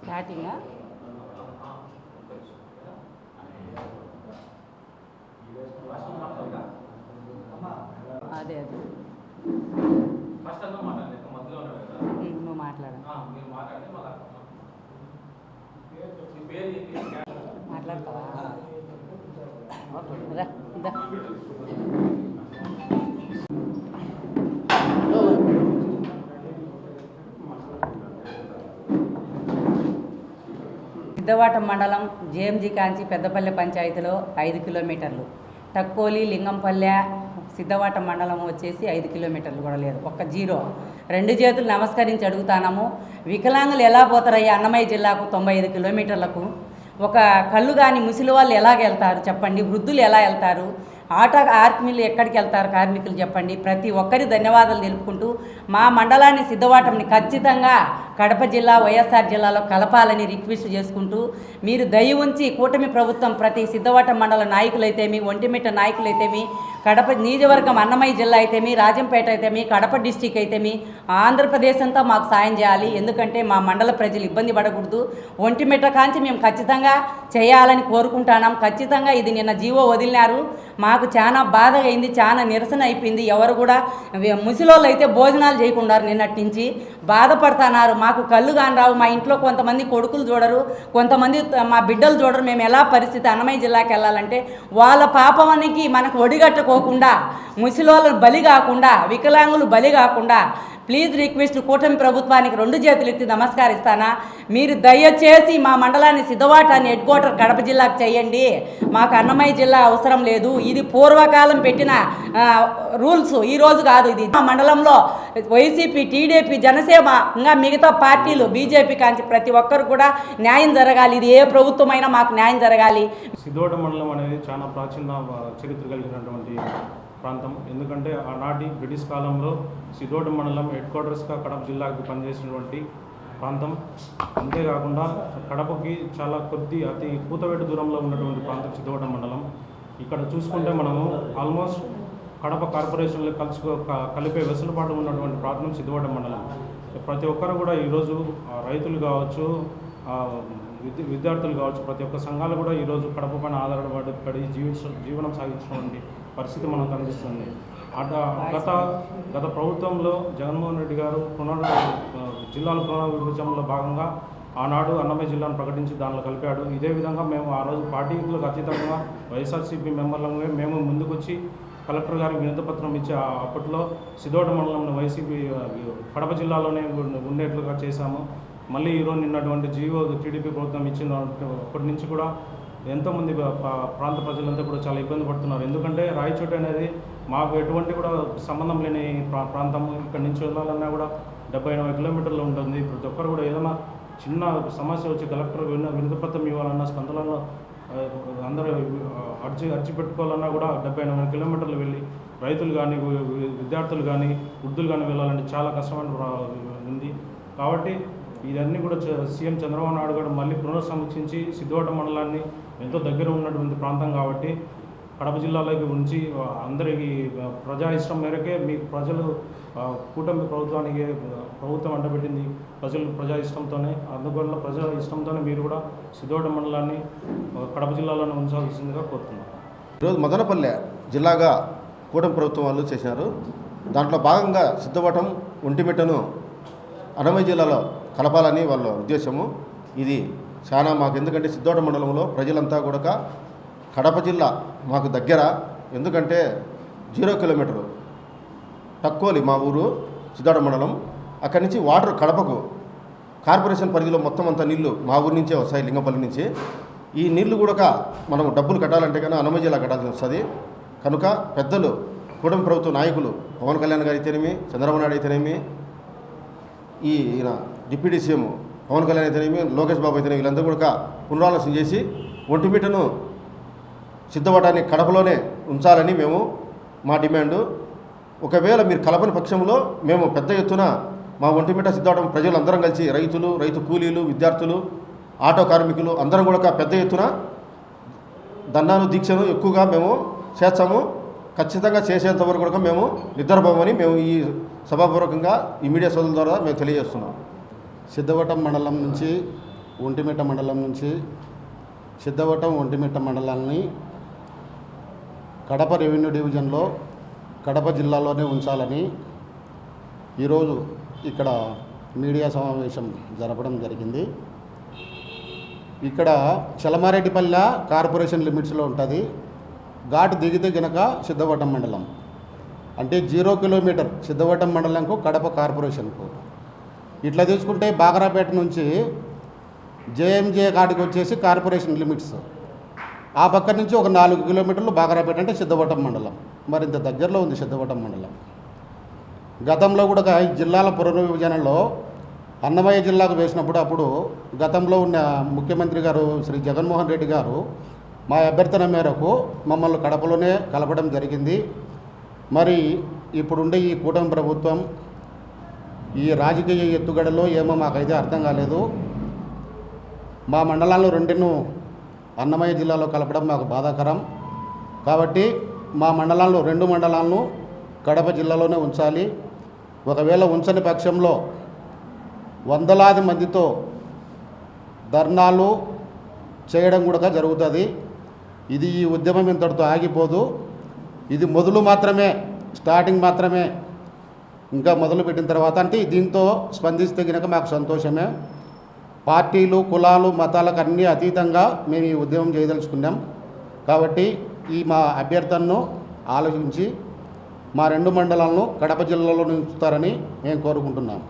స్టార్టింగా అదే అదే. ఫస్ట్ అన్న మాట్లాడండి మధ్యలో ఉన్నాడు కదా. ఉమ్, నువ్వు మాట్లాడ. ఆ, మీరు మాట్లాడండి మళ్ళా మీ పేరు చెప్పి మాట్లాడతావా? రా పెద్దవాట మండలం జేఎంజీ కాంచి పెద్దపల్లె పంచాయతీలో ఐదు కిలోమీటర్లు. టక్కోలి లింగంపల్లె సిద్ధవాట మండలం వచ్చేసి ఐదు కిలోమీటర్లు కూడా లేదు. ఒక్క జీరో. రెండు చేతులు నమస్కరించి అడుగుతాము వికలాంగులు ఎలా పోతారయ్యా అన్నమయ్య జిల్లాకు తొంభై ఐదు కిలోమీటర్లకు? ఒక కళ్ళు కానీ ముసలి వాళ్ళు ఎలాగెళ్తారు చెప్పండి. వృద్ధులు ఎలా వెళ్తారు? ఆటో ఆర్మీలు ఎక్కడికి వెళ్తారు కార్మికులు చెప్పండి? ప్రతి ఒక్కరి ధన్యవాదాలు తెలుపుకుంటూ మా మండలాన్ని సిద్ధవాటంని ఖచ్చితంగా కడప జిల్లా వైఎస్ఆర్ జిల్లాలో కలపాలని రిక్వెస్ట్ చేసుకుంటూ మీరు దయ ఉంచి కూటమి ప్రభుత్వం ప్రతి సిద్ధవాటం మండల నాయకులైతేమి ఒంటిమిట్ట నాయకులైతేమి కడప నియోజకవర్గం అన్నమయ్య జిల్లా అయితేమి రాజంపేట అయితేమి కడప డిస్టిక్ అయితేమి ఆంధ్రప్రదేశ్ అంతా మాకు సాయం చేయాలి. ఎందుకంటే మా మండల ప్రజలు ఇబ్బంది పడకూడదు. ఒంటిమిట్ట కాంచి మేము ఖచ్చితంగా చేయాలని కోరుకుంటున్నాం. ఖచ్చితంగా ఇది నిన్న జీవో వదిలినారు. మాకు చాలా బాధగా అయింది చాలా నిరసన అయిపోయింది ఎవరు కూడా ముసలోళ్ళు అయితే భోజనాలు చేయకుండా నిన్నటి నుంచి. బాధపడుతున్నారు. మాకు కళ్ళు కాని రావు. మా ఇంట్లో కొంతమంది కొడుకులు చూడరు. కొంతమంది మా బిడ్డలు చూడరు. మేము ఎలా పరిస్థితి? అన్నమయ్య జిల్లాకి వెళ్ళాలంటే వాళ్ళ పాపమానికి మనకు ఒడిగట్టుకోకుండా ముసలోళ్ళు బలి కాకుండా వికలాంగులు బలి కాకుండా ప్లీజ్ రిక్వెస్ట్ కూటమి ప్రభుత్వానికి రెండు చేతులు ఎత్తి నమస్కరిస్తానా? మీరు దయచేసి మా మండలాన్ని సిద్ధవాటాన్ని హెడ్ క్వార్టర్ కడప జిల్లాకు చేయండి. మాకు అన్నమయ్య జిల్లా అవసరం లేదు. ఇది పూర్వకాలం పెట్టిన రూల్స్. ఈ రోజు కాదు ఇది. మా మండలంలో వైసీపీ టీడీపీ జనసేన ఇంకా మిగతా పార్టీలు బీజేపీ కాంచి ప్రతి ఒక్కరు కూడా న్యాయం జరగాలి. ఇది ఏ ప్రభుత్వమైనా మాకు న్యాయం జరగాలి. సిద్ధోట మండలం అనేది చాలా ప్రాచీన చరిత్ర కలిగినటువంటి ప్రాంతం. ఎందుకంటే ఆనాటి బ్రిటిష్ కాలంలో సిదోడు మండలం హెడ్ క్వార్టర్స్గా కడప జిల్లాకు పనిచేసినటువంటి ప్రాంతం. అంతేకాకుండా కడపకి చాలా కొద్ది అతి కూతవేటు దూరంలో ఉన్నటువంటి ప్రాంతం సిద్ధోట మండలం. ఇక్కడ చూసుకుంటే మనము ఆల్మోస్ట్ కడప కార్పొరేషన్లో కలుసుకో కలిపే వెసులుబాటు ఉన్నటువంటి ప్రాంతం సిద్ధోట మండలం. ప్రతి ఒక్కరు కూడా ఈరోజు రైతులు కావచ్చు విద్యార్థులు కావచ్చు ప్రతి ఒక్క సంఘాలు కూడా ఈరోజు కడప పైన ఆధారపడి పడి జీవించ జీవనం సాగించడం పరిస్థితి మనకు కనిపిస్తుంది. అట గత గత ప్రభుత్వంలో జగన్మోహన్ రెడ్డి గారు పునర్ జిల్లాల పునర్విభజనలో భాగంగా ఆనాడు అన్నమయ్య జిల్లాను ప్రకటించి దానిలో కలిపాడు. ఇదే విధంగా మేము ఆ రోజు పార్టీలకు అతీతంగా వైఎస్ఆర్సీపీ మెంబర్లంగా మేము ముందుకొచ్చి కలెక్టర్ గారికి వినతిపత్రం ఇచ్చి అప్పట్లో సిద్ధోట మండలంలో వైసీపీ కడప జిల్లాలోనే ఉండే- ఉండేట్లుగా చేశాము. మళ్ళీ ఈరోజు నిన్నటువంటి జీవో టీడీపీ ప్రభుత్వం ఇచ్చిన అప్పటి నుంచి కూడా ఎంతోమంది ప్రాంత ప్రజలంతా కూడా చాలా ఇబ్బంది పడుతున్నారు. ఎందుకంటే రాయచోటు అనేది మాకు ఎటువంటి కూడా సంబంధం లేని ప్రా ప్రాంతం. ఇక్కడ నుంచి వెళ్ళాలన్నా కూడా డెబ్బై ఎనభై కిలోమీటర్లు ఉంటుంది. ప్రతి ఒక్కరు కూడా ఏదైనా చిన్న సమస్య వచ్చి కలెక్టర్ విన వినతిపత్రం ఇవ్వాలన్నా స్పందనలో అందరూ అర్చి అర్చి పెట్టుకోవాలన్నా కూడా డెబ్బై ఎనభై కిలోమీటర్లు వెళ్ళి రైతులు కానీ విద్యార్థులు కానీ వృద్ధులు కానీ వెళ్ళాలంటే చాలా కష్టమైన ఉంది. కాబట్టి ఇదన్నీ కూడా చ- సీఎం చంద్రబాబు నాయుడు గారు మళ్ళీ పునర్సమీక్షించి సిద్ధోట మండలాన్ని ఎంతో దగ్గర ఉన్నటువంటి ప్రాంతం కాబట్టి కడప జిల్లాలోకి ఉంచి అందరికి అందరికీ ప్రజా ఇష్టం మేరకే మీ ప్రజలు కూటమి ప్రభుత్వానికి ప్రభుత్వం అంటబెట్టింది ప్రజలు ప్రజా ఇష్టంతోనే అందువల్ల ప్రజల ఇష్టంతోనే మీరు కూడా సిద్ధోట మండలాన్ని కడప జిల్లాలోనే ఉంచాల్సిందిగా కోరుతున్నాను. ఈరోజు మదనపల్లె జిల్లాగా కూటమి ప్రభుత్వం వాళ్ళు చేసినారు దాంట్లో భాగంగా సిద్ధవటం ఒంటిమిట్టను అనమయ జిల్లాలో కలపాలని వాళ్ళ ఉద్దేశము. ఇది చాలా మాకు ఎందుకంటే సిద్ధోట మండలంలో ప్రజలంతా కూడా కడప జిల్లా మాకు దగ్గర ఎందుకంటే జీరో కిలోమీటరు తక్కువలి మా ఊరు సిద్ధోట మండలం. అక్కడి నుంచి వాటర్ కడపకు కార్పొరేషన్ పరిధిలో మొత్తం అంతా నీళ్ళు మా ఊరి నుంచే వస్తాయి లింగపల్లి నుంచి. ఈ నీళ్ళు కూడా మనం డబ్బులు కట్టాలంటే కన్నా అనుమతి జిల్లా కట్టాల్సి వస్తుంది. కనుక పెద్దలు కూటమి ప్రభుత్వ నాయకులు పవన్ కళ్యాణ్ గారు అయితేనేమి చంద్రబాబు నాయుడు అయితేనేమి ఈ ఈయన డిప్యూటీ సీఎం పవన్ కళ్యాణ్ అయితేనేమి లోకేష్ బాబు అయితేనేమి వీళ్ళందరూ కూడా పునరాలోచన చేసి ఒంటిపీటను సిద్ధపడటానికి కడపలోనే ఉంచాలని మేము మా డిమాండు. ఒకవేళ మీరు కలపని పక్షంలో మేము పెద్ద ఎత్తున మా ఒంటిమిట సిద్ధవటం ప్రజలందరం కలిసి రైతులు రైతు కూలీలు విద్యార్థులు ఆటో కార్మికులు అందరం కూడా పెద్ద ఎత్తున దండాను దీక్షను ఎక్కువగా మేము చేస్తాము. ఖచ్చితంగా చేసేంత వరకు కూడా మేము నిద్రపోమని మేము ఈ సభాపూర్వకంగా ఈ మీడియా సోదరుల ద్వారా మేము తెలియజేస్తున్నాం. సిద్ధవటం మండలం నుంచి ఒంటిమిట్ట మండలం నుంచి సిద్ధవటం ఒంటిమిట్ట మండలాన్ని కడప రెవెన్యూ డివిజన్లో కడప జిల్లాలోనే ఉంచాలని ఈరోజు ఇక్కడ మీడియా సమావేశం జరపడం జరిగింది. ఇక్కడ చలమారెడ్డిపల్లె కార్పొరేషన్ లిమిట్స్లో ఉంటుంది. ఘాటు దిగితే గనక సిద్ధవటం మండలం. అంటే జీరో కిలోమీటర్ సిద్ధవటం మండలంకు కడప కార్పొరేషన్కు. ఇట్లా తీసుకుంటే బాగరాపేట నుంచి జేఎంజే కాడికి వచ్చేసి కార్పొరేషన్ లిమిట్స్. ఆ పక్క నుంచి ఒక నాలుగు కిలోమీటర్లు బాగరాపేట అంటే సిద్ధవటం మండలం. మరింత దగ్గరలో ఉంది సిద్ధవటం మండలం. గతంలో కూడా ఈ జిల్లాల పునర్విభజనలో అన్నమయ్య జిల్లాకు వేసినప్పుడు అప్పుడు గతంలో ఉన్న ముఖ్యమంత్రి గారు శ్రీ జగన్మోహన్ రెడ్డి గారు మా అభ్యర్థన మేరకు మమ్మల్ని కడపలోనే కలపడం జరిగింది. మరి ఇప్పుడుండే ఈ కూటమి ప్రభుత్వం ఈ రాజకీయ ఎత్తుగడలో ఏమో మాకైతే అర్థం కాలేదు. మా మండలాల్లో రెండును అన్నమయ్య జిల్లాలో కలపడం మాకు బాధాకరం. కాబట్టి మా మండలాల్లో రెండు మండలాలను కడప జిల్లాలోనే ఉంచాలి. ఒకవేళ ఉంచని పక్షంలో వందలాది మందితో ధర్నాలు చేయడం కూడా జరుగుతుంది. ఇది ఈ ఉద్యమం ఇంతటితో ఆగిపోదు. ఇది మొదలు మాత్రమే స్టార్టింగ్ మాత్రమే. ఇంకా మొదలు పెట్టిన తర్వాత అంటే దీంతో స్పందిస్తే కనుక మాకు సంతోషమే. పార్టీలు కులాలు మతాలకు అన్నీ అతీతంగా మేము ఈ ఉద్యమం చేయదలుచుకున్నాం. కాబట్టి ఈ మా అభ్యర్థనను ఆలోచించి మా రెండు మండలాలను కడప జిల్లాలో ఉంచుతారని మేము కోరుకుంటున్నాం.